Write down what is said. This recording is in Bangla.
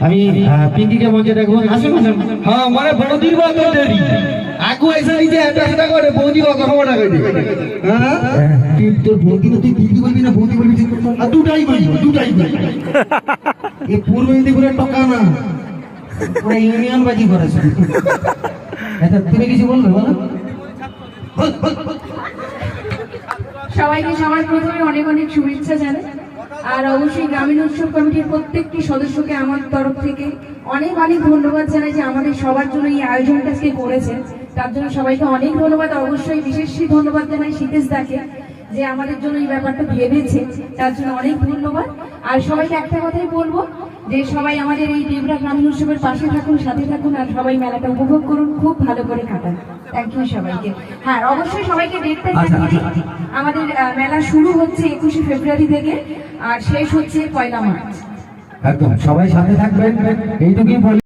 আমি পিঙ্কিকে মঞ্চে ডাকবো আসুন আসুন হ্যাঁ মানে বৌদির কত দেরি? আগু এসে নিজে এটা করে বৌদি কত খবরটা করে। হ্যাঁ? তুই তোর বৌদি না তুই দিদি বলবি না বৌদি বলবি আর দুটাই বলব দুটাই বলব। এই পূর্ব মেদিনীপুরের টকা না। পুরো ইউনিয়ন বাজি করেছে। আচ্ছা তুমি কিছু বলবে বলো বল, বল, বল। সবাইকে সবার প্রথমে অনেক অনেক শুভেচ্ছা জানাই। আর অবশ্যই গ্রামীণ উৎসব কমিটির প্রত্যেকটি সদস্যকে আমার তরফ থেকে অনেক অনেক ধন্যবাদ জানাই যে আমাদের সবার জন্য এই আয়োজনটা আজকে করেছে তার জন্য সবাইকে অনেক ধন্যবাদ, অবশ্যই বিশেষ ধন্যবাদ জানাই শীতেশ দাকে যে আমাদের জন্য এই ব্যাপারটা ভেবেছে। তার জন্য অনেক ধন্যবাদ। আর সবাইকে একটা কথাই বলব যে সবাই আমাদের এই দেবরা গ্রামীণ উৎসবের পাশে থাকুন সাথে থাকুন আর সবাই মেলাটা উপভোগ করুন খুব ভালো করে কাটান। থ্যাংক ইউ সবাইকে। হ্যাঁ অবশ্যই সবাইকে দেখতে আচ্ছা, জানিয়ে আচ্ছা, আমাদের মেলা শুরু হচ্ছে একুশে ফেব্রুয়ারি থেকে আর শেষ হচ্ছে পয়লা মার্চ। একদম সবাই সাথে থাকবেন এইটুকুই বলি।